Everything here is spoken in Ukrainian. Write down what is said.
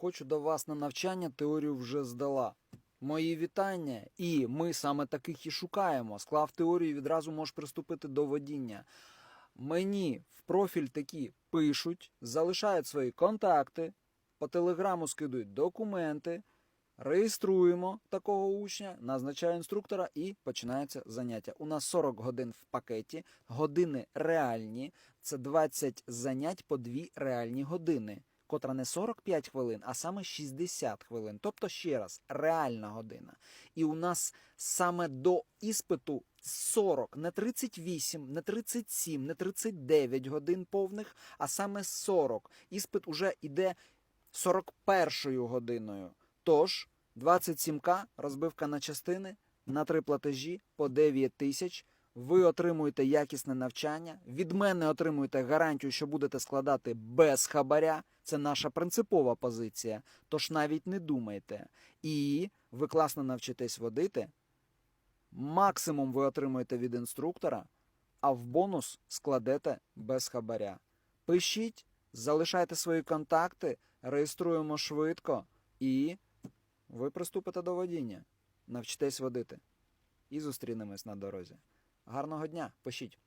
Хочу до вас на навчання, теорію вже здала. Мої вітання, і ми саме таких і шукаємо. Склав теорію, відразу можеш приступити до водіння. Мені в профіль такі пишуть, залишають свої контакти, по телеграму скидують документи, реєструємо такого учня, назначаю інструктора і починається заняття. У нас 40 годин в пакеті, години реальні, це 20 занять по 2 реальні години, котра не 45 хвилин, а саме 60 хвилин. Тобто, ще раз, реальна година. І у нас саме до іспиту 40, не 38, не 37, не 39 годин повних, а саме 40. Іспит уже йде 41 годиною. Тож 27к розбивка на частини на три платежі по 9 тисяч. Ви отримуєте якісне навчання. Від мене отримуєте гарантію, що будете складати без хабаря. Це наша принципова позиція. Тож навіть не думайте. І ви класно навчитесь водити. Максимум ви отримуєте від інструктора, а в бонус складете без хабаря. Пишіть, залишайте свої контакти, реєструємо швидко і ви приступите до водіння. Навчитесь водити. І зустрінемось на дорозі. Гарного дня, пишіть.